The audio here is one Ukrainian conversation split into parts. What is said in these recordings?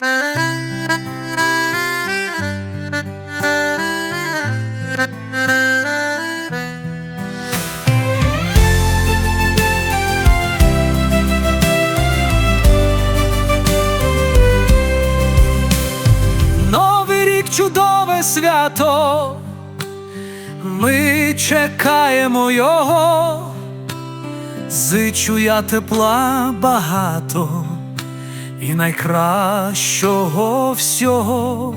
Новий рік чудове свято, ми чекаємо його, зичу я тепла багато і найкращого всього,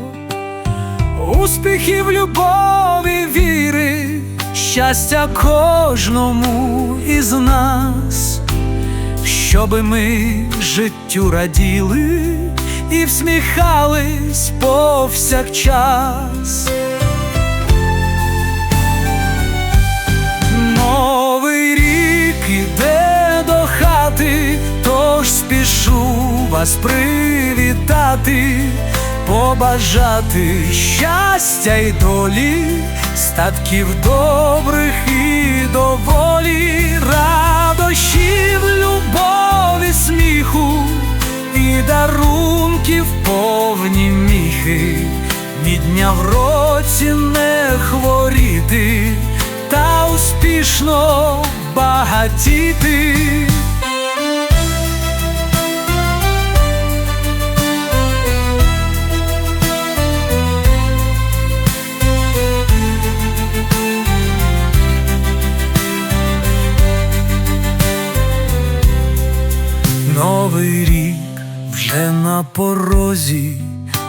успіхів, любові, віри, щастя кожному із нас, щоби ми життю раділи і всміхались повсякчас. Вас привітати, побажати щастя й долі, статків добрих і доволі, радощів, любові, сміху і дарунків повні міхи, ні дня в році не хворіти та успішно багатіти. Новий рік вже на порозі,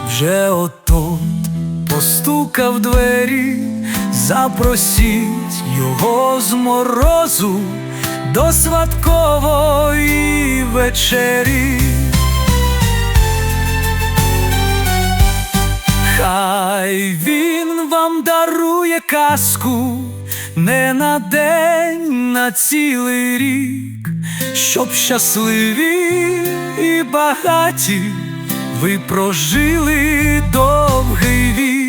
вже отот постукав двері, запросіть його з морозу до святкової вечері. Хай він вам дарує казку не на день, на цілий рік, щоб щасливі і багаті ви прожили довгий вік.